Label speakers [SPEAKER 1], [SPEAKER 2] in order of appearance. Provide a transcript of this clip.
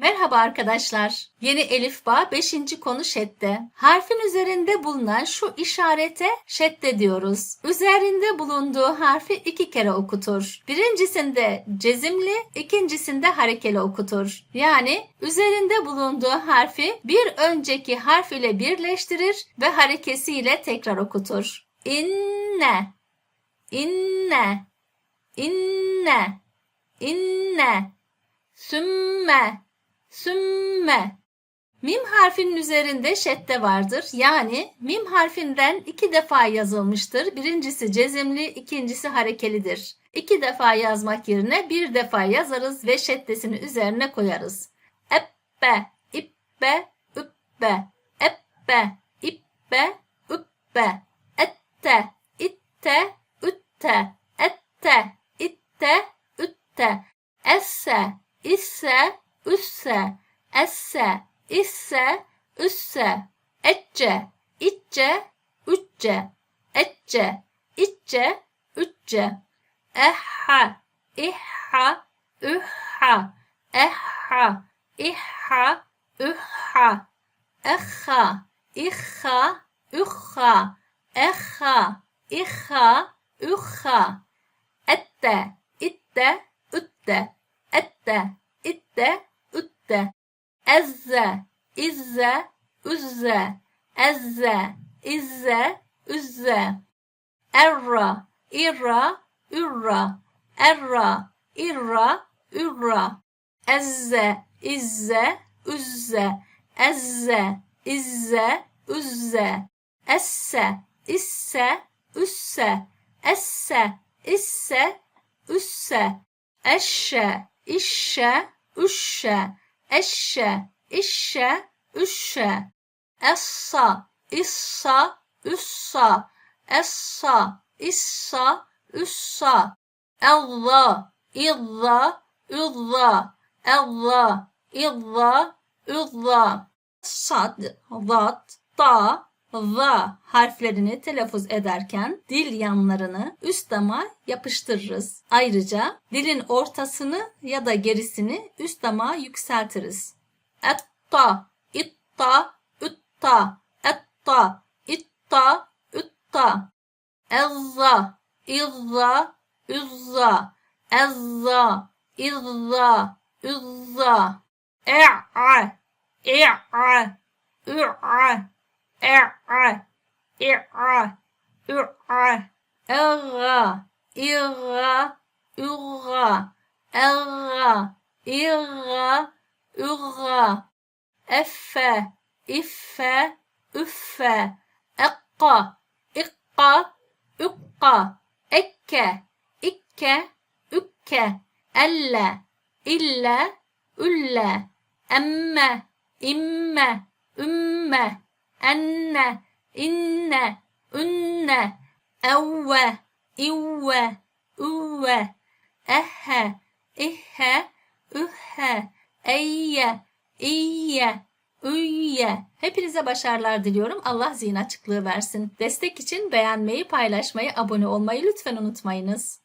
[SPEAKER 1] Merhaba arkadaşlar. Yeni Elif Bağ 5. konu şedde. Harfin üzerinde bulunan şu işarete şedde diyoruz. Üzerinde bulunduğu harfi iki kere okutur. Birincisinde cezimli, ikincisinde harekeli okutur. Yani üzerinde bulunduğu harfi bir önceki harf ile birleştirir ve harekesiyle tekrar okutur. İnne, inne, inne, inne, sümme, sümme. Mim harfinin üzerinde şedde vardır. Yani mim harfinden iki defa yazılmıştır. Birincisi cezimli, ikincisi harekelidir. İki defa yazmak yerine bir defa yazarız ve şeddesini üzerine koyarız. Ebbe, ibbe, übbe, ebbe, ibbe, übbe, ette, itte, ütte, ette, itte, ütte, esse, isse, üsse, esse, isse, üsse, ecce, icce, ücce, ecce, icce, ücce, ehha, ihha, ühha, ehha, ihha, ühha, ehha, ihha, ühha, ehha, ihha, ühha, ette, itte, ütte, ette, itte, ütte, ezze, izze, üzze, ezze, izze, üzze, erra, irra, ürra, erra, irra, ürra, ezze, izze, üzze, ezze, izze, üzze, esse, isse, üsse, esse, isse, üsse, eşşe, işşe, üşşe, eşşe, işşe, üşşe, essa, issa, üssa, essa, issa, üssa, Allah, illa, ülla, Allah, illa, ülla, sad, vat, da, va harflerini telaffuz ederken dil yanlarını üst dama yapıştırırız. Ayrıca dilin ortasını ya da gerisini üst dama yükseltiriz. Etta, itta, ütta, etta, itta, ütta. Ezza, izza, üzza, ezza, izza, üzza. E'a, e'a, ü'a, ا إعى إعى أغى إغى أغى أغى إغى أغى أفى إفى أفى أقى إقى أقى ألا إلا ألا أما إما أمّا enne, inne, ünne, evve, ivve, üvve, ehhe, ihhe, ühhe, eyye, iyye, üyye. Hepinize başarılar diliyorum. Allah zihin açıklığı versin. Destek için beğenmeyi, paylaşmayı, abone olmayı lütfen unutmayınız.